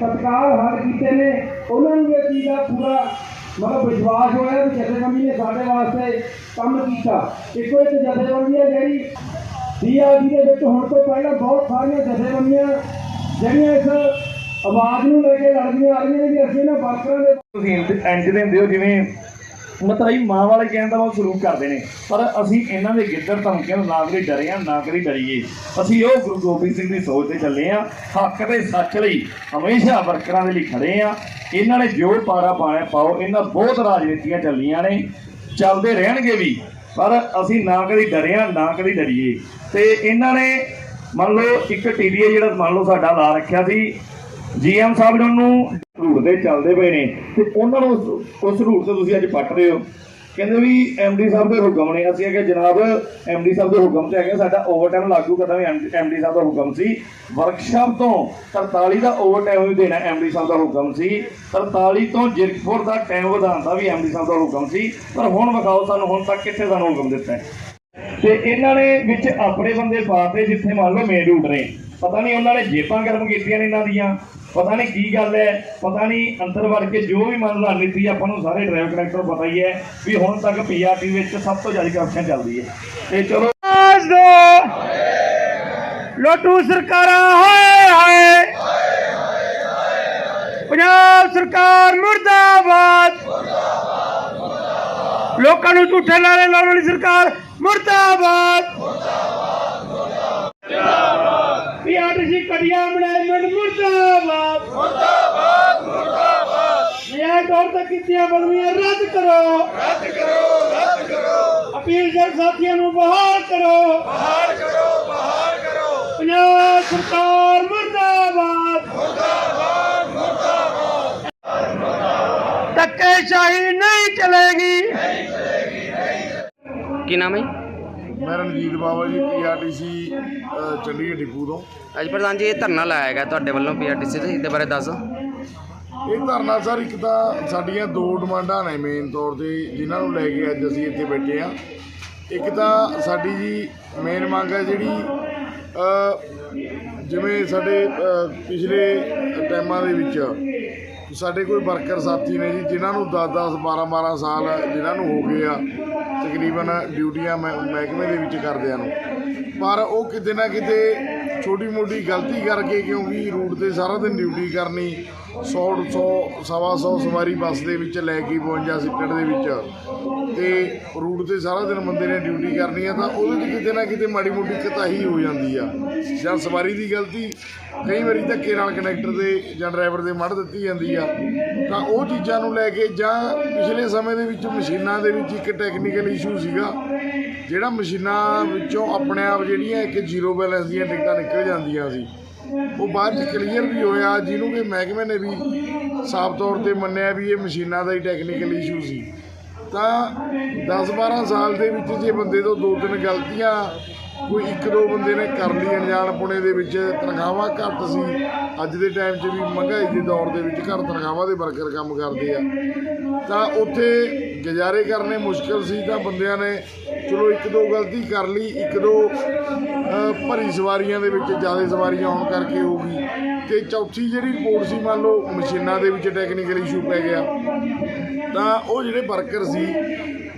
ਤਤਕਾਲ ਹੱਲ ਕੀਤੇ ਨੇ। ਉਹਨਾਂ ਨੂੰ ਇਹ ਚੀਜ਼ ਦਾ ਪੂਰਾ ਮਤਲਬ ਵਿਸ਼ਵਾਸ ਹੋਇਆ ਵੀ ਜਥੇਬੰਦੀ ਨੇ ਸਾਡੇ ਵਾਸਤੇ ਕੰਮ ਕੀਤਾ। ਇੱਕੋ ਇੱਕ ਜਥੇਬੰਦੀ ਹੈ ਜਿਹੜੀ ਡੀਆਰਡੀ ਦੇ ਵਿੱਚ ਹੁਣ ਤੋਂ ਪਹਿਲਾਂ ਬਹੁਤ ਸਾਰੀਆਂ ਜਥੇਬੰਦੀਆਂ ਜਿਹੜੀਆਂ ਇਸ ਆਵਾਜ਼ ਨੂੰ ਲੈ ਕੇ ਲੜਦੀਆਂ ਆ ਰਹੀਆਂ ਨੇ ਵੀ ਅਸੀਂ ਇਹਨਾਂ ਵਰਕਰਾਂ ਦੇ ਤੁਸੀਂ ਇੰਜ ਦਿੰਦੇ ਹੋ ਜਿਵੇਂ ਮਤਲਬ ਹੀ ਮਾਂ ਵਾਲੇ ਕਹਿਣ ਦਾ ਉਹ ਸਲੂਕ ਕਰਦੇ ਨੇ। ਪਰ ਅਸੀਂ ਇਹਨਾਂ ਦੇ ਗਿੱਦੜ ਧਮਕੀਆਂ ਨੂੰ ਨਾ ਕਰੀ ਡਰੇ ਆ ਨਾ ਕਰੀ ਡਰੀਏ। ਅਸੀਂ ਉਹ ਗੁਰੂ ਗੋਬਿੰਦ ਸਿੰਘ ਦੀ ਸੋਚ ਤੇ ਚੱਲੇ ਆ ਹੱਕ ਤੇ ਸੱਚ ਲਈ ਹਮੇਸ਼ਾ ਵਰਕਰਾਂ ਦੇ ਲਈ ਖੜੇ ਆ ਇਹਨਾਂ ਨੇ ਜੋ ਪਾਰਾ ਪਾਇਆ, ਪਾਓ। ਇਹਨਾਂ ਬਹੁਤ ਰਾਜਨੀਤੀਆਂ ਚੱਲੀਆਂ ਨੇ। ਚੱਲਦੇ ਰਹਿਣਗੇ ਵੀ। ਪਰ ਅਸੀਂ ਨਾ ਕਦੀ ਡਰਿਆ ਨਾ ਕਦੀ ਡਰੀਏ। ਤੇ ਇਹਨਾਂ ਨੇ ਮੰਨ ਲਓ ਇੱਕ ਟੀਵੀ ਜਿਹੜਾ ਮੰਨ ਲਓ ਸਾਡਾ ਲਾ ਰੱਖਿਆ ਸੀ। ਜੀਐਮ ਸਾਹਿਬ ਨੇ ਉਹਨੂੰ ਰੂਟ ਤੇ ਚੱਲਦੇ ਪਏ ਨੇ ਤੇ ਉਹਨਾਂ ਨੂੰ ਉਸ- ਉਸ ਰੂਟ ਤੇ ਤੁਸੀਂ ਅੱਜ ਪੱਟ ਰਹੇ ਹੋ। ਕਹਿੰਦੇ ਵੀ ਐਮਡੀ ਸਾਹਿਬ ਦੇ ਹੁਕਮ ਨੇ, ਅਸੀਂ ਅਗੇ ਜਨਾਬ ਐਮਡੀ ਸਾਹਿਬ ਦੇ ਹੁਕਮ ਤੇ ਹੈਗੇ ਸਾਡਾ ਓਵਰਟਾਈਮ ਲਾਗੂ ਕਰਨਾ ਵੀ ਐਮਡੀ ਸਾਹਿਬ ਦਾ ਹੁਕਮ ਸੀ। ਵਰਕਸ਼ਾਪ ਤੋਂ 43 ਦਾ ਓਵਰਟਾਈਮ ਵੀ ਦੇਣਾ ਐਮਡੀ ਸਾਹਿਬ ਦਾ ਹੁਕਮ ਸੀ। 43 ਤੋਂ ਜਿਰਕਪੁਰ ਦਾ ਟਾਈਮ ਵਧਾਉਣ ਦਾ ਵੀ ਐਮਡੀ ਸਾਹਿਬ ਦਾ ਹੁਕਮ ਸੀ। ਪਰ ਹੁਣ ਵਿਖਾਓ ਸਾਨੂੰ, ਹੁਣ ਤੱਕ ਕਿੱਥੇ ਸਾਨੂੰ ਹੁਕਮ ਦਿੱਤਾ ਹੈ? ਤੇ ਇਹਨਾਂ ਨੇ ਵਿੱਚ ਆਪਣੇ ਬੰਦੇ ਪਾਤੇ ਜਿੱਥੇ ਮੰਨ ਲਓ ਮੇਨ ਰੂਟ ਨੇ। ਪਤਾ ਨਹੀਂ ਉਹਨਾਂ ਨੇ ਜੇਬਾਂ ਗਰਮ ਕੀਤੀਆਂ ਨੇ ਇਹਨਾਂ ਦੀਆਂ। ਪਤਾ ਨਹੀਂ ਕੀ ਗੱਲ ਹੈ। ਪਤਾ ਨਹੀਂ ਅੰਦਰ ਵੜ ਕੇ ਜੋ ਵੀ ਮੰਨ ਲਾ ਨੀਤੀ ਆਪਾਂ ਨੂੰ ਸਾਰੇ ਡਰਾਈਵਰ ਕਨੈਕਟਰ ਪਤਾ ਹੀ ਹੈ ਵੀ ਹੁਣ ਤੱਕ ਪੀਆਰਟੀ ਵਿੱਚ ਸਭ ਤੋਂ ਜ਼ਿਆਦਾ ਕਰਪਸ਼ਨ ਚੱਲਦੀ ਹੈ। ਤੇ ਚਲੋ ਲੋਟੂ ਸਰਕਾਰਾਂ, ਹਾਏ ਹਾਏ। ਪੰਜਾਬ ਸਰਕਾਰ ਮੁਰਦਾਬਾਦ। ਲੋਕਾਂ ਨੂੰ ਝੂਠੇ ਲਾਰੇ ਲਾਉਣ ਵਾਲੀ ਸਰਕਾਰ ਮੁਰਦਾਬਾਦ। ਪੀਆਰਟੀਸੀ ਕਟਿਆ ਮੈਨੇਜਮੈਂਟ ਮੁਰਦਾਬਾਦ ਮੁਰਦਾਬਾਦ ਮੁਰਦਾਬਾਦ ਨਿਆਂ ਤੌਰ ਤੇ ਕੀਤੀਆਂ ਬਦਲੀਆਂ ਰੱਦ ਕਰੋ ਰੱਦ ਕਰੋ ਰੱਦ ਕਰੋ ਅਪੀਲ ਜਨ ਸਾਥੀਆਂ ਨੂੰ ਬਹਾਲ ਕਰੋ ਪੰਜਾਬ ਸਰਕਾਰ ਮੁਰਦਾਬਾਦ ਮੁਰਦਾਬਾਦ ਮੁਰਦਾਬਾਦ ਧੱਕੇਸ਼ਾਹੀ ਨਹੀਂ ਚਲੇਗੀ ਕੀ ਨਾਮ ਹੈ ਮੈਂ ਰਣਜੀਤ ਬਾਵਾ ਜੀ ਪੀਆਰਟੀਸੀ ਚੰਡੀਗੜ੍ਹ ਡਿਪੂ ਤੋਂ। ਅੱਜ ਪ੍ਰਧਾਨ ਜੀ ਇਹ ਧਰਨਾ ਲਾਇਆ ਹੈਗਾ ਤੁਹਾਡੇ ਵੱਲੋਂ ਪੀਆਰਟੀਸੀ ਤੇ ਇਹਦੇ ਬਾਰੇ ਦੱਸੋ ਇਹ ਧਰਨਾ ਸਰ ਇੱਕ ਤਾਂ ਸਾਡੀਆਂ ਦੋ ਡਿਮਾਂਡਾਂ ਨੇ ਮੇਨ ਤੌਰ ਤੇ ਜਿਨ੍ਹਾਂ ਨੂੰ ਲੈ ਕੇ ਅੱਜ ਅਸੀਂ ਇੱਥੇ ਬੈਠੇ ਆ ਇੱਕ ਤਾਂ ਸਾਡੀ ਜੀ ਮੇਨ ਮੰਗ ਹੈ ਜਿਹੜੀ ਜਿਵੇਂ ਸਾਡੇ ਪਿਛਲੇ ਟਾਈਮਾਂ ਦੇ ਵਿੱਚ ਸਾਡੇ ਕੋਈ ਵਰਕਰ ਸਾਥੀ ਨੇ ਜੀ, ਜਿਨ੍ਹਾਂ ਨੂੰ 10 10 12 12 ਸਾਲ ਜਿਨ੍ਹਾਂ ਨੂੰ ਹੋ ਗਏ ਆ, ਤਕਰੀਬਨ ਡਿਊਟੀਆਂ ਮਹਿ- ਮਹਿਕਮੇ ਦੇ ਵਿੱਚ ਕਰਦਿਆਂ ਨੂੰ। ਪਰ ਉਹ ਕਿਤੇ ਨਾ ਕਿਤੇ ਛੋਟੀ ਮੋਟੀ ਗਲਤੀ ਕਰਕੇ ਕਿਉਂਕਿ ਰੂਟ ਤੇ ਸਾਰਾ ਦਿਨ ਡਿਊਟੀ ਕਰਨੀ 100 100 ਸਵਾ 100 ਸਵਾਰੀ ਬੱਸ ਦੇ ਵਿੱਚ ਲੈ ਕੇ 52 ਸੀਟਰ ਦੇ ਵਿੱਚ। ਤੇ ਰੂਟ ਤੇ ਸਾਰਾ ਦਿਨ ਬੰਦੇ ਨੇ ਡਿਊਟੀ ਕਰਨੀ ਆ, ਤਾਂ ਉਹਦੇ 'ਚ ਕਿਤੇ ਨਾ ਕਿਤੇ ਮਾੜੀ ਮੋਟੀ ਕਤਾਹੀ ਹੋ ਜਾਂਦੀ ਆ। ਜਾਂ ਸਵਾਰੀ ਦੀ ਗਲਤੀ, ਕਈ ਵਾਰੀ ਧੱਕੇ ਨਾਲ ਕਨੈਕਟਰ ਦੇ ਜਾਂ ਡਰਾਈਵਰ ਦੇ ਮੜ ਦਿੱਤੀ ਜਾਂਦੀ ਆ। ਤਾਂ ਉਹ ਚੀਜ਼ਾਂ ਨੂੰ ਲੈ ਕੇ ਜਾਂ ਪਿਛਲੇ ਸਮੇਂ ਦੇ ਵਿੱਚ ਮਸ਼ੀਨਾਂ ਦੇ ਵਿੱਚ ਇੱਕ ਟੈਕਨੀਕਲ ਇਸ਼ੂ ਸੀਗਾ ਜਿਹੜਾ ਮਸ਼ੀਨਾਂ ਵਿੱਚੋਂ ਆਪਣੇ ਆਪ ਜਿਹੜੀਆਂ ਇੱਕ ਜ਼ੀਰੋ ਬੈਲੈਂਸ ਦੀਆਂ ਟਿਕਟਾਂ ਨਿਕਲ ਜਾਂਦੀਆਂ ਸੀ, ਉਹ ਬਾਅਦ ਚ ਕਲੀਅਰ ਵੀ ਹੋਇਆ, ਜਿਹਨੂੰ ਕਿ ਮਹਿਕਮੇ ਨੇ ਵੀ ਸਾਫ਼ ਤੌਰ ਤੇ ਮੰਨਿਆ ਵੀ ਇਹ ਮਸ਼ੀਨਾਂ ਦਾ ਹੀ ਟੈਕਨੀਕਲ ਇਸ਼ੂ ਸੀ। ਤਾਂ 10-12 ਸਾਲ ਦੇ ਵਿੱਚ ਜੇ ਬੰਦੇ ਤੋਂ ਦੋ ਤਿੰਨ ਗਲਤੀਆਂ ਕੋਈ ਇੱਕ ਦੋ ਬੰਦੇ ਨੇ ਕਰ ਲਈ, ਅਣਜਾਣ ਪੁਣੇ ਦੇ ਵਿੱਚ ਤਨਖਾਹਾਂ ਘੱਟ ਸੀ। ਅੱਜ ਦੇ ਟਾਈਮ 'ਚ ਵੀ ਮਹਿੰਗਾਈ ਦੇ ਦੌਰ ਦੇ ਵਿੱਚ ਘਰ ਤਨਖਾਹਾਂ ਦੇ ਵਰਕਰ ਕੰਮ ਕਰਦੇ ਆ। ਤਾਂ ਉੱਥੇ ਗੁਜ਼ਾਰੇ ਕਰਨੇ ਮੁਸ਼ਕਲ ਸੀ ਤਾਂ ਬੰਦਿਆਂ ਨੇ ਚਲੋ ਇੱਕ ਦੋ ਗਲਤੀ ਕਰ ਲਈ, ਇੱਕ ਦੋ ਭਰੀ ਸਵਾਰੀਆਂ ਦੇ ਵਿੱਚ, ਜ਼ਿਆਦਾ ਸਵਾਰੀਆਂ ਹੋਣ ਕਰਕੇ ਹੋ ਗਈ। ਤੇ ਚੌਥੀ ਜਿਹੜੀ ਰਿਪੋਰਟ ਸੀ, ਮੰਨ ਲਓ ਮਸ਼ੀਨਾਂ ਦੇ ਵਿੱਚ ਟੈਕਨੀਕਲ ਇਸ਼ੂ ਪੈ ਗਿਆ, ਤਾਂ ਉਹ ਜਿਹੜੇ ਵਰਕਰ ਸੀ,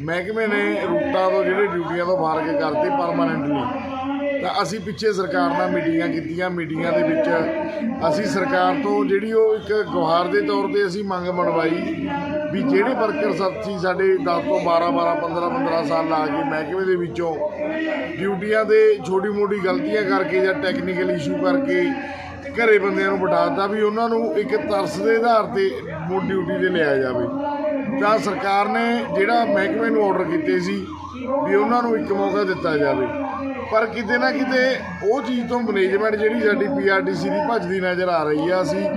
ਮਹਿਕਮੇ ਨੇ ਰੂਟਾਂ ਤੋਂ ਜਿਹੜੇ ਡਿਊਟੀਆਂ ਤੋਂ ਬਾਹਰ ਕੇ ਕਰਤੇ ਪਰਮਾਨੈਂਟਲੀ ਤਾਂ ਅਸੀਂ ਪਿੱਛੇ ਸਰਕਾਰ ਨਾਲ ਮੀਟਿੰਗਾਂ ਕੀਤੀਆਂ, ਮੀਟਿੰਗਾਂ ਦੇ ਵਿੱਚ ਅਸੀਂ ਸਰਕਾਰ ਤੋਂ ਜਿਹੜੀ ਉਹ ਇੱਕ ਗੁਹਾਰ ਦੇ ਤੌਰ ਤੇ ਅਸੀਂ ਮੰਗ ਬਣਵਾਈ ਵੀ ਜਿਹੜੇ ਵਰਕਰ ਸਾਥੀ ਸਾਡੇ 10 ਤੋਂ 12 12 15 15 ਸਾਲ ਲਾ ਕੇ ਮਹਿਕਮੇ ਦੇ ਵਿੱਚੋਂ ਡਿਊਟੀਆਂ ਦੇ ਛੋਟੀ ਮੋਟੀ ਗਲਤੀਆਂ ਕਰਕੇ ਜਾਂ ਟੈਕਨੀਕਲ ਇਸ਼ੂ ਕਰਕੇ ਘਰੇ ਬੰਦਿਆਂ ਨੂੰ ਬਿਠਾਤਾ ਵੀ ਉਹਨਾਂ ਨੂੰ ਇੱਕ ਤਰਸ ਦੇ ਆਧਾਰ ਤੇ ਮੁੜ ਡਿਊਟੀ ਤੇ ਲਿਆ ਜਾਵੇ। ਤਾਂ ਸਰਕਾਰ ਨੇ ਜਿਹੜਾ ਮਹਿਕਮੇ ਨੂੰ ਆਰਡਰ ਕੀਤੇ ਸੀ ਵੀ ਉਹਨਾਂ ਨੂੰ ਇੱਕ ਮੌਕਾ ਦਿੱਤਾ ਜਾਵੇ। ਪਰ ਕਿਤੇ ਨਾ ਕਿਤੇ ਉਹ ਚੀਜ਼ ਤੋਂ ਮੈਨੇਜਮੈਂਟ ਜਿਹੜੀ ਸਾਡੀ ਪੀਆਰਟੀਸੀ ਦੀ ਭੱਜਦੀ ਨਜ਼ਰ ਆ ਰਹੀ ਆ। ਅਸੀਂ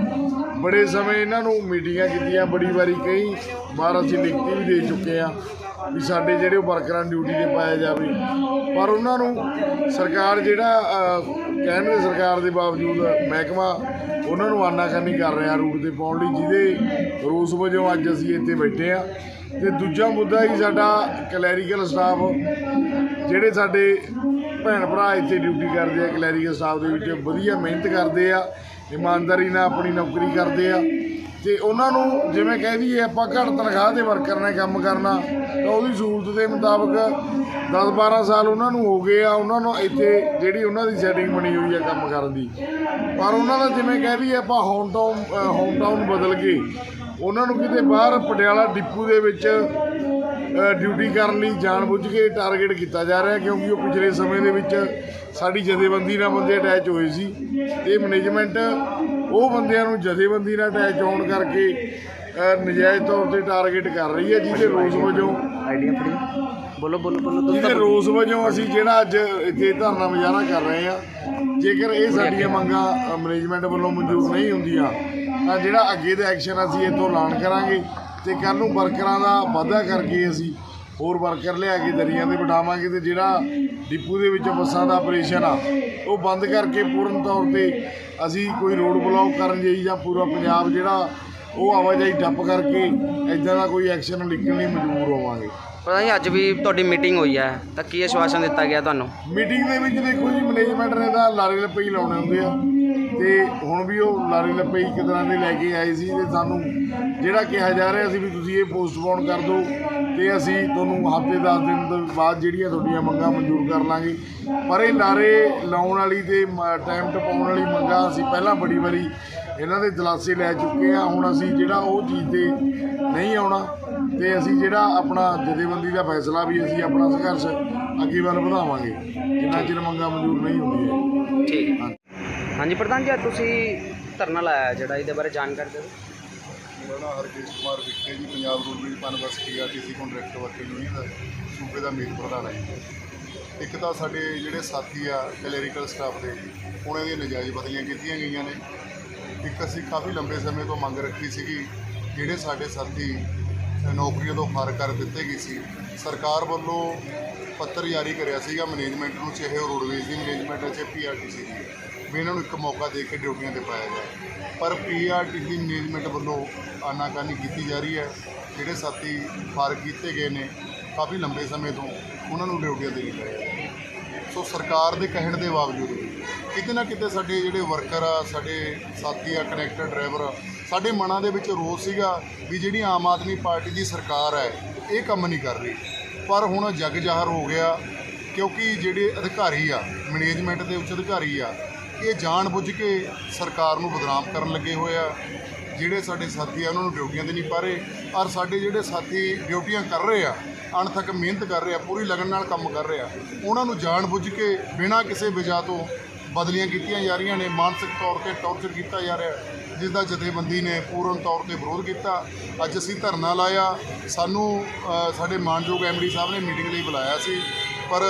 ਬੜੇ ਸਮੇਂ ਇਹਨਾਂ ਨੂੰ ਮੀਟਿੰਗਾਂ ਕੀਤੀਆਂ, ਬੜੀ ਵਾਰੀ ਕਈ ਵਾਰ ਅਸੀਂ ਲਿਖਤੀ ਵੀ ਦੇ ਚੁੱਕੇ ਆ। ਵੀ ਸਾਡੇ ਜਿਹੜੇ ਉਹ ਵਰਕਰਾਂ ਨੂੰ ਡਿਊਟੀ ਤੇ ਪਾਇਆ ਜਾਵੇ। ਪਰ ਉਹਨਾਂ ਨੂੰ ਸਰਕਾਰ ਜਿਹੜਾ ਕਹਿਣ ਦੇ ਸਰਕਾਰ ਦੇ ਬਾਵਜੂਦ ਮਹਿਕਮਾ ਉਹਨਾਂ ਨੂੰ ਆਨਾਕਾਨੀ ਕਰ ਰਿਹਾ ਰੂਟ ਤੇ ਪਾਉਣ ਲਈ, ਜਿਹਦੇ ਰੋਸ ਵਜੋਂ ਅੱਜ ਅਸੀਂ ਇੱਥੇ ਬੈਠੇ ਆ ਤੇ ਦੂਜਾ ਮੁੱਦਾ ਹੀ ਸਾਡਾ ਕਲੈਰੀਕਲ ਸਟਾਫ ਜਿਹੜੇ ਸਾਡੇ ਭੈਣ ਭਰਾ ਇੱਥੇ ਡਿਊਟੀ ਕਰਦੇ ਆ ਕਲੈਰੀਕਲ ਸਟਾਫ ਦੇ ਵਿੱਚ ਵਧੀਆ ਮਿਹਨਤ ਕਰਦੇ ਆ, ਇਮਾਨਦਾਰੀ ਨਾਲ ਆਪਣੀ ਨੌਕਰੀ ਕਰਦੇ ਆ। ਤੇ ਉਹਨਾਂ ਨੂੰ ਜਿਵੇਂ ਕਹਿ ਦਈਏ ਆਪਾਂ ਘੱਟ ਤਨਖਾਹ ਦੇ ਵਰਕਰ ਨੇ ਕੰਮ ਕਰਨਾ, ਤਾਂ ਉਹਦੀ ਸਹੂਲਤ ਦੇ ਮੁਤਾਬਕ 10-12 ਸਾਲ ਉਹਨਾਂ ਨੂੰ ਹੋ ਗਏ ਆ, ਉਹਨਾਂ ਨੂੰ ਇੱਥੇ ਜਿਹੜੀ ਉਹਨਾਂ ਦੀ ਸੈਟਿੰਗ ਬਣੀ ਹੋਈ ਆ ਕੰਮ ਕਰਨ ਦੀ। ਪਰ ਉਹਨਾਂ ਦਾ ਜਿਵੇਂ ਕਹਿ ਦਈਏ ਆਪਾਂ ਹੋਮ ਟਾਊਨ ਹੋਮ ਟਾਊਨ ਬਦਲ ਕੇ ਉਹਨਾਂ ਨੂੰ ਕਿਤੇ ਬਾਹਰ ਪਟਿਆਲਾ ਡਿਪੂ ਦੇ ਵਿੱਚ ਡਿਊਟੀ ਕਰਨ ਲਈ ਜਾਣਬੁੱਝ ਕੇ ਟਾਰਗੇਟ ਕੀਤਾ ਜਾ ਰਿਹਾ, ਕਿਉਂਕਿ ਉਹ ਪਿਛਲੇ ਸਮੇਂ ਦੇ ਵਿੱਚ ਸਾਡੀ ਜਥੇਬੰਦੀ ਨਾਲ ਬੰਦੇ ਅਟੈਚ ਹੋਏ ਸੀ। ਤੇ ਮੈਨੇਜਮੈਂਟ ਉਹ ਬੰਦਿਆਂ ਨੂੰ ਜਥੇਬੰਦੀ ਨਾਲ ਅਟੈਚ ਹੋਣ ਕਰਕੇ ਨਜਾਇਜ਼ ਤੌਰ ਤੇ ਟਾਰਗੇਟ ਕਰ ਰਹੀ ਹੈ ਜਿਹਦੇ ਰੋਸ ਵਜੋਂ। ਆਈਡੀਆ ਫੜੀ। ਬੋਲੋ ਬੋਲੋ ਬੋਲੋ ਜਿਹਦੇ ਰੋਸ ਵਜੋਂ ਅਸੀਂ ਜਿਹੜਾ ਅੱਜ ਇੱਥੇ ਧਰਨਾ ਮੁਜ਼ਾਹਰਾ ਕਰ ਰਹੇ ਹਾਂ ਜੇਕਰ ਇਹ ਸਾਡੀਆਂ ਮੰਗਾਂ ਮੈਨੇਜਮੈਂਟ ਵੱਲੋਂ ਮਨਜ਼ੂਰ ਨਹੀਂ ਹੁੰਦੀਆਂ ਤਾਂ ਜਿਹੜਾ ਅੱਗੇ ਦਾ ਐਕਸ਼ਨ ਅਸੀਂ ਇੱਥੋਂ ਐਲਾਨ ਕਰਾਂਗੇ ਤੇ ਕੱਲ ਨੂੰ ਵਰਕਰਾਂ ਦਾ ਵਾਅਦਾ ਕਰਕੇ ਅਸੀਂ ਹੋਰ ਵਰਕਰ ਲਿਆ ਕੇ ਦਰੀਆਂ ਤੇ ਬਿਠਾਵਾਂਗੇ ਤੇ ਜਿਹੜਾ ਡਿਪੂ ਦੇ ਵਿੱਚ ਬੱਸਾਂ ਦਾ ਆਪਰੇਸ਼ਨ ਆ ਉਹ ਬੰਦ ਕਰਕੇ ਪੂਰਨ ਤੌਰ ਤੇ ਅਸੀਂ ਕੋਈ ਰੋਡ ਬਲੌਕ ਕਰਨ ਜਾਈ ਜਾਂ ਪੂਰਾ ਪੰਜਾਬ ਜਿਹੜਾ ਉਹ ਆਵਾਜਾਈ ਠੱਪ ਕਰਕੇ ਇਦਾਂ ਦਾ ਕੋਈ ਐਕਸ਼ਨ ਲਿਖਣ ਲਈ ਮਜਬੂਰ ਹੋਵਾਂਗੇ। ਪ੍ਰਧਾਨ ਜੀ ਅੱਜ ਵੀ ਤੁਹਾਡੀ ਮੀਟਿੰਗ ਹੋਈ ਹੈ ਤਾਂ ਕੀ ਆਸ਼ਵਾਸਨ ਦਿੱਤਾ ਗਿਆ ਤੁਹਾਨੂੰ? ਮੀਟਿੰਗ ਦੇ ਵਿੱਚ ਦੇਖੋ ਜੀ ਮੈਨੇਜਮੈਂਟ ਨੇ ਤਾਂ ਲਾਰੇ ਹੀ ਲਾਉਣੇ ਹੁੰਦੇ ਆ। ਤੇ ਹੁਣ ਵੀ ਉਹ ਲਾਰੇ ਲੱਪੇ ਇੱਕ ਤਰ੍ਹਾਂ ਦੇ ਲੈ ਕੇ ਆਏ ਸੀ ਤੇ ਸਾਨੂੰ ਜਿਹੜਾ ਕਿਹਾ ਜਾ ਰਿਹਾ ਸੀ ਵੀ ਤੁਸੀਂ ਇਹ ਪੋਸਟਪੋਨ ਕਰ ਦਿਓ ਤੇ ਅਸੀਂ ਤੁਹਾਨੂੰ ਹਫ਼ਤੇ 10 ਦਿਨ ਤੋਂ ਬਾਅਦ ਜਿਹੜੀਆਂ ਤੁਹਾਡੀਆਂ ਮੰਗਾਂ ਮਨਜ਼ੂਰ ਕਰ ਲਾਂਗੇ। ਪਰ ਇਹ ਲਾਰੇ ਲਾਉਣ ਵਾਲੀ ਤੇ ਟਾਈਮ ਟਪਾਉਣ ਵਾਲੀ ਮੰਗਾਂ ਅਸੀਂ ਪਹਿਲਾਂ ਬੜੀ ਵਾਰੀ ਇਹਨਾਂ ਦੇ ਦਿਲਾਸੇ ਲੈ ਚੁੱਕੇ ਆ। ਹੁਣ ਅਸੀਂ ਜਿਹੜਾ ਉਹ ਚੀਜ਼ ਤੇ ਨਹੀਂ ਆਉਣਾ ਤੇ ਅਸੀਂ ਜਿਹੜਾ ਆਪਣਾ ਜਥੇਬੰਦੀ ਦਾ ਫੈਸਲਾ ਵੀ ਅਸੀਂ ਆਪਣਾ ਸੰਘਰਸ਼ ਅੱਗੇ ਵੱਲ ਵਧਾਵਾਂਗੇ। ਜਿੰਨਾ ਚਿਰ ਮੰਗਾਂ ਮਨਜ਼ੂਰ ਨਹੀਂ ਹੁੰਦੀਆਂ। ਠੀਕ। ਹਾਂਜੀ, ਪ੍ਰਧਾਨ ਜੀ, ਅੱਜ ਤੁਸੀਂ ਧਰਨਾ ਲਾਇਆ ਜਿਹੜਾ ਇਹਦੇ ਬਾਰੇ ਜਾਣਕਾਰੀ ਦਿਓ। ਮੇਰਾ ਨਾਮ ਹਰਕੇਸ਼ ਕੁਮਾਰ ਵਿਖੇ ji, Punjab roadways Punbus PRTC contract worker union ਦਾ, ਸੂਬੇ ਦਾ ਮੀਤ ਪ੍ਰਧਾਨ ਹੈ ਇੱਕ ਤਾਂ ਸਾਡੇ ਜਿਹੜੇ ਸਾਥੀ ਆ ਕਲੈਰੀਕਲ ਸਟਾਫ ਦੇ, ਉਹਨਾਂ ਦੀਆਂ ਨਜਾਇਜ਼ ਬਦਲੀਆਂ ਕੀਤੀਆਂ ਗਈਆਂ ਨੇ। ਇੱਕ ਅਸੀਂ ਕਾਫੀ ਲੰਬੇ ਸਮੇਂ ਤੋਂ ਮੰਗ ਰੱਖੀ ਸੀਗੀ, ਜਿਹੜੇ ਸਾਡੇ ਸਾਥੀ ਨੌਕਰੀਆਂ ਤੋਂ ਫਾਰ ਕਰ ਦਿੱਤੇ ਗਏ ਸੀ। ਸਰਕਾਰ ਵੱਲੋਂ ਪੱਤਰ ਜਾਰੀ ਕਰਿਆ ਸੀਗਾ ਮੈਨੇਜਮੈਂਟ ਨੂੰ ਚਾਹੇ ਉਹ ਰੋਡਵੇਜ਼ ਦੀ ਮੈਨੇਜਮੈਂਟ ਹੈ ਚਾਹੇ ਪੀਆਰਟੀਸੀ ਦੀ ਹੈ, ਵੀ ਇਹਨਾਂ ਨੂੰ ਇੱਕ ਮੌਕਾ ਦੇ ਕੇ ਡਿਊਟੀਆਂ ਤੇ ਪਾਇਆ ਜਾਏ। ਪਰ ਪੀਆਰਟੀਸੀ ਮੈਨੇਜਮੈਂਟ ਵੱਲੋਂ ਆਨਾਕਾਨੀ ਕੀਤੀ ਜਾ ਰਹੀ ਹੈ। ਜਿਹੜੇ ਸਾਥੀ ਫਾਰ ਕੀਤੇ ਗਏ ਨੇ ਕਾਫੀ ਲੰਬੇ ਸਮੇਂ ਤੋਂ ਉਹਨਾਂ ਨੂੰ ਡਿਊਟੀਆਂ ਦੇ ਨਹੀਂ ਰਹੇ। ਸੋ ਸਰਕਾਰ ਦੇ ਕਹਿਣ ਦੇ ਬਾਵਜੂਦ ਕਿਤੇ ਨਾ ਕਿਤੇ ਸਾਡੇ ਜਿਹੜੇ ਵਰਕਰ ਆ ਸਾਡੇ ਸਾਥੀ ਆ ਕਨੈਕਟਰ ਡਰਾਈਵਰ ਆ ਸਾਡੇ ਮਨਾਂ ਦੇ ਵਿੱਚ ਰੋਸ ਸੀਗਾ ਵੀ ਜਿਹੜੀ ਆਮ ਆਦਮੀ ਪਾਰਟੀ ਦੀ ਸਰਕਾਰ ਹੈ ਇਹ ਕੰਮ ਨਹੀਂ ਕਰ ਰਹੀ। ਪਰ ਹੁਣ ਜੱਗ ਜ਼ਾਹਰ ਹੋ ਗਿਆ, ਕਿਉਂਕਿ ਜਿਹੜੇ ਅਧਿਕਾਰੀ ਆ ਮੈਨੇਜਮੈਂਟ ਦੇ ਉੱਚ ਅਧਿਕਾਰੀ ਆ, ਇਹ ਜਾਣ ਬੁੱਝ ਕੇ ਸਰਕਾਰ ਨੂੰ ਬਦਨਾਮ ਕਰਨ ਲੱਗੇ ਹੋਏ ਆ। ਜਿਹੜੇ ਸਾਡੇ ਸਾਥੀ ਆ, ਉਹਨਾਂ ਨੂੰ ਡਿਊਟੀਆਂ ਤੇ ਨਹੀਂ ਪਾ ਰਹੇ ਔਰ ਸਾਡੇ ਜਿਹੜੇ ਸਾਥੀ ਡਿਊਟੀਆਂ ਕਰ ਰਹੇ ਆ, ਅਣਥੱਕ ਮਿਹਨਤ ਕਰ ਰਹੇ ਆ, ਪੂਰੀ ਲਗਨ ਨਾਲ ਕੰਮ ਕਰ ਰਹੇ ਆ, ਉਹਨਾਂ ਨੂੰ ਜਾਣ ਬੁੱਝ ਕੇ ਬਿਨਾਂ ਕਿਸੇ ਵਜ੍ਹਾ ਤੋਂ ਬਦਲੀਆਂ ਕੀਤੀਆਂ ਜਾ ਰਹੀਆਂ ਨੇ, ਮਾਨਸਿਕ ਤੌਰ ਤੇ ਟੌਰਚਰ ਕੀਤਾ ਜਾ ਰਿਹਾ। ਜਿਸ ਦਾ ਜਥੇਬੰਦੀ ਨੇ ਪੂਰਨ ਤੌਰ ਤੇ ਵਿਰੋਧ ਕੀਤਾ। ਅੱਜ ਅਸੀਂ ਧਰਨਾ ਲਾਇਆ। ਸਾਨੂੰ ਸਾਡੇ ਮਾਨਯੋਗ ਐਮਡੀ ਸਾਹਿਬ ਨੇ ਮੀਟਿੰਗ ਲਈ ਬੁਲਾਇਆ ਸੀ। ਪਰ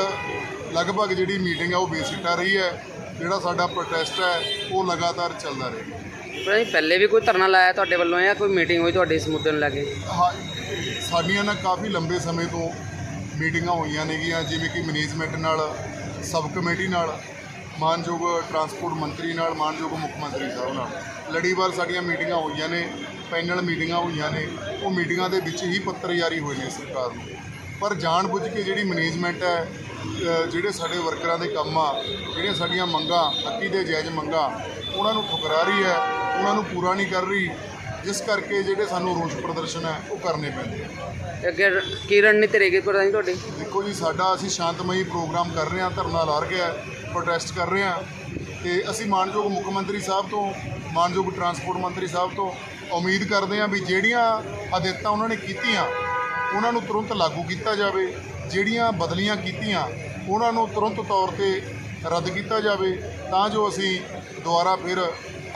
ਲਗਭਗ ਜਿਹੜੀ ਮੀਟਿੰਗ ਹੈ ਉਹ ਬੇਸਿੱਟਾ ਰਹੀ ਹੈ। ਜਿਹੜਾ ਸਾਡਾ ਪ੍ਰੋਟੈਸਟ ਹੈ ਉਹ ਲਗਾਤਾਰ ਚੱਲਦਾ ਪ੍ਰਧਾਨ ਜੀ ਪਹਿਲੇ ਵੀ ਕੋਈ ਧਰਨਾ ਲਾਇਆ ਤੁਹਾਡੇ ਵੱਲੋਂ ਜਾਂ ਕੋਈ ਮੀਟਿੰਗ ਹੋਈ ਤੁਹਾਡੀ ਇਸ ਮੁੱਦੇ ਨੂੰ ਲੈ ਕੇ? ਹਾਂ ਸਾਡੀਆਂ ਨਾ ਕਾਫੀ ਲੰਬੇ ਸਮੇਂ ਤੋਂ ਮੀਟਿੰਗਾਂ ਹੋਈਆਂ ਨੇਗੀਆਂ। ਜਿਵੇਂ ਕਿ ਮੈਨੇਜਮੈਂਟ ਨਾਲ ਸਬ ਕਮੇਟੀ ਨਾਲ। ਮਾਨਯੋਗ ਟਰਾਂਸਪੋਰਟ ਮੰਤਰੀ ਨਾਲ ਮਾਨਯੋਗ ਮੁੱਖ ਮੰਤਰੀ ਸਾਹਿਬ ਨਾਲ। ਲੜੀਵਾਰ ਸਾਡੀਆਂ ਮੀਟਿੰਗਾਂ ਹੋਈਆਂ ਨੇ ਪੈਨਲ ਮੀਟਿੰਗਾਂ ਹੋਈਆਂ ਨੇ। ਉਹ ਮੀਟਿੰਗਾਂ ਦੇ ਵਿੱਚ ਹੀ ਪੱਤਰ ਜਾਰੀ ਹੋਏ ਨੇ ਸਰਕਾਰ ਨੂੰ। ਪਰ ਜਾਣ ਬੁੱਝ ਕੇ ਜਿਹੜੀ ਮੈਨੇਜਮੈਂਟ ਹੈ ਜਿਹੜੇ ਸਾਡੇ ਵਰਕਰਾਂ ਦੇ ਕੰਮ ਆ ਜਿਹੜੀਆਂ ਸਾਡੀਆਂ ਮੰਗਾਂ ਹੱਕੀ ਦੇ ਜਾਇਜ਼ ਮੰਗਾਂ ਉਹਨਾਂ ਨੂੰ ਠੁਕਰਾ ਰਹੀ ਹੈ ਉਹਨਾਂ ਨੂੰ ਪੂਰਾ ਨਹੀਂ ਕਰ ਰਹੀ ਜਿਸ ਕਰਕੇ ਜਿਹੜੇ ਸਾਨੂੰ ਰੋਸ ਪ੍ਰਦਰਸ਼ਨ ਹੈ ਉਹ ਕਰਨੇ ਪੈਂਦੇ ਆ। ਅੱਗੇ ਕੀ ਰਣਨੀਤੀ ਰਹੇਗੀ ਪ੍ਰਧਾਨ ਤੁਹਾਡੀ? ਦੇਖੋ ਜੀ ਸਾਡਾ ਅਸੀਂ ਸ਼ਾਂਤਮਈ ਪ੍ਰੋਗਰਾਮ ਕਰ ਰਹੇ ਹਾਂ ਧਰਨਾ ਲਾ ਰਹੇ ਹਾਂ। ਪ੍ਰੋਟੈਸਟ ਕਰ ਰਹੇ ਹਾਂ ਤੇ ਅਸੀਂ ਮਾਨਯੋਗ ਮੁੱਖ ਮੰਤਰੀ ਸਾਹਿਬ ਤੋਂ, ਮਾਨਯੋਗ ਟਰਾਂਸਪੋਰਟ ਮੰਤਰੀ ਸਾਹਿਬ ਤੋਂ ਉਮੀਦ ਕਰਦੇ ਹਾਂ ਵੀ ਜਿਹੜੀਆਂ ਹਦਾਇਤਾਂ ਉਹਨਾਂ ਨੇ ਕੀਤੀਆਂ, ਉਹਨਾਂ ਨੂੰ ਤੁਰੰਤ ਲਾਗੂ ਕੀਤਾ ਜਾਵੇ, ਜਿਹੜੀਆਂ ਬਦਲੀਆਂ ਕੀਤੀਆਂ, ਉਹਨਾਂ ਨੂੰ ਤੁਰੰਤ ਤੌਰ ਤੇ ਰੱਦ ਕੀਤਾ ਜਾਵੇ, ਤਾਂ ਜੋ ਅਸੀਂ ਦੁਬਾਰਾ ਫਿਰ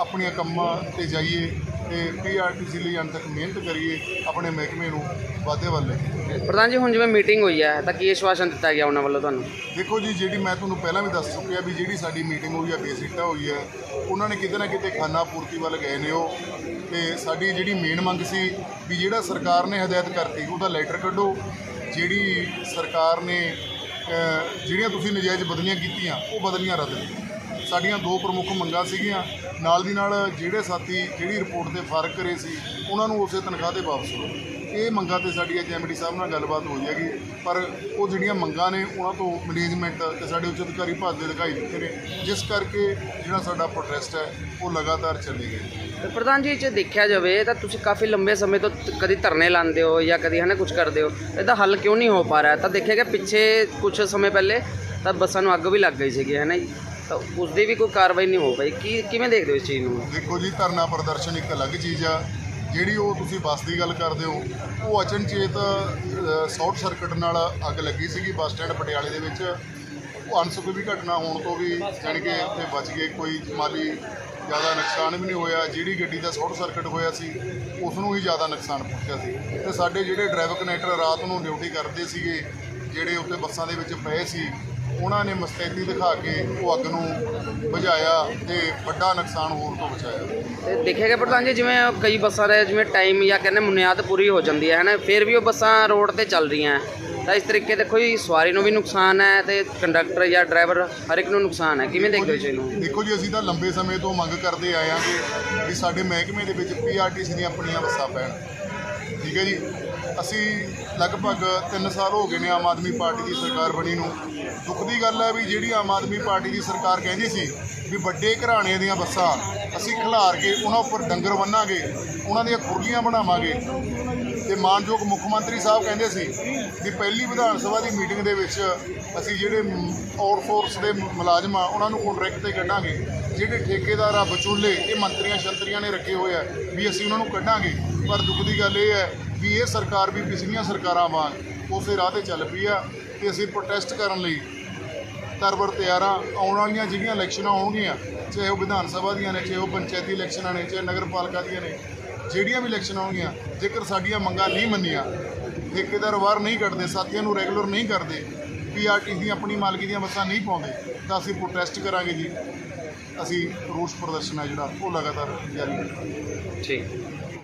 ਆਪਣੀਆਂ ਕੰਮਾਂ ਤੇ ਜਾਈਏ ਤੇ ਪੀਆਰਟੀਸੀ ਲਈ ਅੰਤ ਤੱਕ ਮਿਹਨਤ ਕਰੀਏ ਆਪਣੇ ਮਹਿਕਮੇ ਨੂੰ ਵਾਧੇ ਵੱਲ ਲੈ ਕੇ। ਪ੍ਰਧਾਨ ਜੀ ਹੁਣ ਜਿਵੇਂ ਮੀਟਿੰਗ ਹੋਈ ਹੈ ਤਾਂ ਕੀ ਆਸ਼ਵਾਸਨ ਦਿੱਤਾ ਗਿਆ ਉਹਨਾਂ ਵੱਲੋਂ ਤੁਹਾਨੂੰ? ਦੇਖੋ ਜੀ ਜਿਹੜੀ ਮੈਂ ਤੁਹਾਨੂੰ ਪਹਿਲਾਂ ਵੀ ਦੱਸ ਚੁੱਕਿਆ ਵੀ ਜਿਹੜੀ ਸਾਡੀ ਮੀਟਿੰਗ ਹੋਈ ਹੈ ਬੇਸਿਕਟਾ ਹੋਈ ਹੈ ਉਹਨਾਂ ਨੇ ਕਿਤੇ ਨਾ ਕਿਤੇ ਖਾਨਾ ਪੂਰਤੀ ਵੱਲ ਗਏ ਨੇ ਉਹ। ਤੇ ਸਾਡੀ ਜਿਹੜੀ ਮੇਨ ਮੰਗ ਸੀ ਵੀ ਜਿਹੜਾ ਸਰਕਾਰ ਨੇ ਹਦਾਇਤ ਕਰਤੀ ਉਹਦਾ ਲੈਟਰ ਕੱਢੋ। ਜਿਹੜੀ ਸਰਕਾਰ ਨੇ ਜਿਹੜੀਆਂ ਤੁਸੀਂ ਨਜਾਇਜ਼ ਬਦਲੀਆਂ ਕੀਤੀਆਂ ਉਹ ਬਦਲੀਆਂ ਰੱਦ ਕਰੋ ਸਾਡੀਆਂ ਦੋ ਪ੍ਰਮੁੱਖ ਮੰਗਾਂ ਸੀਗੀਆਂ। ਨਾਲ ਦੀ ਨਾਲ ਜਿਹੜੇ ਸਾਥੀ ਜਿਹੜੀ ਰਿਪੋਰਟ ਤੇ ਫ਼ਰਕ ਕਰੇ ਸੀ, ਉਹਨਾਂ ਨੂੰ ਉਸੇ ਤਨਖਾਹ ਤੇ ਵਾਪਸ ਕਰੋ। ਇਹ ਮੰਗਾਂ ਤੇ ਸਾਡੀ ਅੱਜ ਐਮਡੀ ਸਾਹਿਬ ਨਾਲ ਗੱਲਬਾਤ ਹੋਈ ਹੈਗੀ। ਪਰ ਉਹ ਜਿਹੜੀਆਂ ਮੰਗਾਂ ਨੇ, ਉਹਨਾਂ ਤੋਂ ਮੈਨੇਜਮੈਂਟ ਤੇ ਸਾਡੇ ਉੱਚ ਅਧਿਕਾਰੀ ਭਾਗ ਦੇ ਦਿਖਾਈ ਦਿੱਤੇ ਨੇ। ਜਿਸ ਕਰਕੇ ਜਿਹੜਾ ਸਾਡਾ ਪ੍ਰੋਟੈਸਟ ਹੈ, ਉਹ ਲਗਾਤਾਰ ਚੱਲੀ ਗਈ ਤੇ ਪ੍ਰਧਾਨ ਜੀ, ਜੇ ਦੇਖਿਆ ਜਾਵੇ ਤਾਂ ਤੁਸੀਂ ਕਾਫੀ ਲੰਬੇ ਸਮੇਂ ਤੋਂ ਤ- ਕਦੀ ਧਰਨੇ ਲਾਉਂਦੇ ਹੋ ਜਾਂ ਕਦੀ ਹਨਾ ਕੁਝ ਕਰਦੇ ਹੋ, ਇਹਦਾ ਹੱਲ ਕਿਉਂ ਨਹੀਂ ਹੋ ਪਾ ਰਿਹਾ? ਤਾਂ ਦੇਖਿਆ ਗਿਆ ਪਿੱਛੇ ਕੁਝ ਸਮੇਂ ਪਹਿਲੇ ਤਾਂ ਬੱਸਾਂ ਨੂੰ ਅੱਗ ਵੀ ਲੱਗ ਗਈ ਸੀਗੀ ਹੈ ਨਾ ਜੀ? ਤਾਂ ਉਸ ਦੀ ਵੀ ਕੋਈ ਕਾਰਵਾਈ ਨਹੀਂ ਹੋ ਪਾਈ। ਕੀ ਕਿਵੇਂ ਦੇਖਦੇ ਹੋ ਇਸ ਚੀਜ਼ ਨੂੰ? ਦੇਖੋ ਜੀ, ਧਰਨਾ ਪ੍ਰਦਰਸ਼ਨ ਇੱਕ ਅਲੱਗ ਚੀਜ਼ ਆ। ਜਿਹੜੀ ਉਹ ਤੁਸੀਂ ਬੱਸ ਦੀ ਗੱਲ ਕਰਦੇ ਹੋ, ਉਹ ਅਚਨਚੇਤ ਸ਼ਾਰਟ ਸਰਕਟ ਨਾਲ ਅੱਗ ਲੱਗੀ ਸੀਗੀ ਬੱਸ ਸਟੈਂਡ ਪਟਿਆਲੇ ਦੇ ਵਿੱਚ। ਉਹ ਅਨਸੁਖਵੀ ਘਟਨਾ ਹੋਣ ਤੋਂ ਵੀ ਜਾਣੀ ਕਿ ਉੱਥੇ ਬਚ ਗਏ। ਕੋਈ ਮਾਲੀ ਜ਼ਿਆਦਾ ਨੁਕਸਾਨ ਵੀ ਨਹੀਂ ਹੋਇਆ। ਜਿਹੜੀ ਗੱਡੀ ਦਾ ਸ਼ਾਰਟ ਸਰਕਟ ਹੋਇਆ ਸੀ ਉਸ ਨੂੰ ਹੀ ਜ਼ਿਆਦਾ ਨੁਕਸਾਨ ਪਹੁੰਚਿਆ ਸੀ। ਤੇ ਸਾਡੇ ਜਿਹੜੇ ਡਰਾਈਵਰ ਕਨੈਕਟਰ ਰਾਤ ਨੂੰ ਡਿਊਟੀ ਕਰਦੇ ਸੀਗੇ, ਜਿਹੜੇ ਉੱਤੇ ਬੱਸਾਂ ਦੇ ਵਿੱਚ ਪਏ ਸੀ ਉਹਨਾਂ ਨੇ ਮਸਤੈਦੀ ਦਿਖਾ ਕੇ ਉਹ ਅੱਗ ਨੂੰ ਬੁਝਾਇਆ ਤੇ ਵੱਡਾ ਨੁਕਸਾਨ ਹੋਰ ਤੋਂ ਬਚਾਇਆ। ਤੇ ਦੇਖਿਆ ਗਿਆ ਪ੍ਰਧਾਨ ਜੀ ਜਿਵੇਂ ਕਈ ਬੱਸਾਂ ਦੇ ਜਿਵੇਂ ਟਾਈਮ ਜਾਂ ਕਹਿੰਦੇ ਮੁਨਿਆਦ ਪੂਰੀ ਹੋ ਜਾਂਦੀ ਹੈ ਹਨਾ? ਫਿਰ ਵੀ ਉਹ ਬੱਸਾਂ ਰੋਡ ਤੇ ਚੱਲ ਰਹੀਆਂ। ਹੈ। ਤਾਂ ਇਸ ਤਰੀਕੇ ਦੇਖੋ ਜੀ ਸਵਾਰੀ ਨੂੰ ਵੀ ਨੁਕਸਾਨ ਹੈ ਤੇ ਕੰਡਕਟਰ ਜਾਂ ਡਰਾਈਵਰ ਹਰ ਇੱਕ ਨੂੰ ਨੁਕਸਾਨ ਹੈ। ਕਿਵੇਂ ਦੇਖਦੇ ਹੋ ਇਸ ਚੀਜ਼ ਨੂੰ ਦੇਖੋ ਜੀ ਅਸੀਂ ਤਾਂ ਲੰਬੇ ਸਮੇਂ ਤੋਂ ਮੰਗ ਕਰਦੇ ਆਏ ਹਾਂ ਕਿ ਵੀ ਸਾਡੇ ਮਹਿਕਮੇ ਦੇ ਵਿੱਚ ਪੀਆਰਟੀਸੀ ਦੀਆਂ ਆਪਣੀਆਂ ਬੱਸਾਂ ਪੈਣ। ਠੀਕ ਹੈ ਜੀ? ਅਸੀਂ ਲਗਭਗ 3 ਸਾਲ ਹੋ ਗਏ ਨੇ ਆਮ ਆਦਮੀ ਪਾਰਟੀ ਦੀ ਸਰਕਾਰ ਬਣੀ ਨੂੰ। ਦੁੱਖ ਦੀ ਗੱਲ ਹੈ ਵੀ ਜਿਹੜੀ ਆਮ ਆਦਮੀ ਪਾਰਟੀ ਦੀ ਸਰਕਾਰ ਕਹਿੰਦੀ ਸੀ ਵੀ ਵੱਡੇ ਘਰਾਣੇ ਦੀਆਂ ਬੱਸਾਂ ਅਸੀਂ ਖਿਲਾਰ ਕੇ ਉਹਨਾਂ ਉੱਪਰ ਡੰਗਰ ਬੰਨਾਂਗੇ, ਉਹਨਾਂ ਦੀਆਂ ਖੁਰਲੀਆਂ ਬਣਾਵਾਂਗੇ। ਤੇ ਮਾਨਯੋਗ ਮੁੱਖ ਮੰਤਰੀ ਸਾਹਿਬ ਕਹਿੰਦੇ ਸੀ ਵੀ ਪਹਿਲੀ ਵਿਧਾਨ ਸਭਾ ਦੀ ਮੀਟਿੰਗ ਦੇ ਵਿੱਚ ਅਸੀਂ ਜਿਹੜੇ ਆਊਟ ਫੋਰਸ ਦੇ ਮੁਲਾਜ਼ਮ ਆ, ਉਹਨਾਂ ਨੂੰ ਕੰਟਰੈਕਟ ਤੇ ਕੱਢਾਂਗੇ। ਜਿਹੜੇ ਠੇਕੇਦਾਰ ਆ, ਵਿਚੋਲੇ, ਇਹ ਮੰਤਰੀਆਂ ਸ਼ੰਤਰੀਆਂ ਨੇ ਰੱਖੇ ਹੋਏ ਆ ਵੀ ਅਸੀਂ ਉਹਨਾਂ ਨੂੰ ਕੱਢਾਂਗੇ। ਪਰ ਦੁੱਖ ਦੀ ਗੱਲ ਇਹ ਹੈ ਵੀ ਇਹ ਸਰਕਾਰ ਵੀ ਪਿਛਲੀਆਂ ਸਰਕਾਰਾਂ ਵਾਂਗ ਉਸੇ ਰਾਹ ਤੇ ਚੱਲ ਪਈ ਆ ਤੇ ਅਸੀਂ ਪ੍ਰੋਟੈਸਟ ਕਰਨ ਲਈ ਤਰਬਰ ਤਿਆਰਾਂ ਆਉਣ ਵਾਲੀਆਂ ਜਿਹੜੀਆਂ ਇਲੈਕਸ਼ਨਾਂ ਹੋਣਗੀਆਂ, ਚਾਹੇ ਉਹ ਵਿਧਾਨ ਸਭਾ ਦੀਆਂ ਨੇ, ਚਾਹੇ ਉਹ ਪੰਚਾਇਤੀ ਇਲੈਕਸ਼ਨਾਂ ਨੇ, ਚਾਹੇ ਨਗਰ ਪਾਲਿਕਾ ਦੀਆਂ ਨੇ, ਜਿਹੜੀਆਂ ਵੀ ਇਲੈਕਸ਼ਨਾਂ ਹੋਣਗੀਆਂ, ਜੇਕਰ ਸਾਡੀਆਂ ਮੰਗਾਂ ਨਹੀਂ ਮੰਨੀਆਂ, ਠੇਕੇਦਾਰ ਵਾਰ ਨਹੀਂ ਕੱਢਦੇ, ਸਾਥੀਆਂ ਨੂੰ ਰੈਗੂਲਰ ਨਹੀਂ ਕਰਦੇ ਪੀਆਰਟੀ ਦੀਆਂ ਆਪਣੀ ਮਾਲਕੀ ਦੀਆਂ ਬੱਸਾਂ ਨਹੀਂ ਪਾਉਂਦੇ, ਤਾਂ ਅਸੀਂ ਪ੍ਰੋਟੈਸਟ ਕਰਾਂਗੇ ਜੀ। ਅਸੀਂ ਰੋਸ ਪ੍ਰਦਰਸ਼ਨ ਹੈ ਜਿਹੜਾ, ਉਹ ਲਗਾਤਾਰ ਜਾਰੀ ਰੱਖਾਂਗੇ। ਠੀਕ।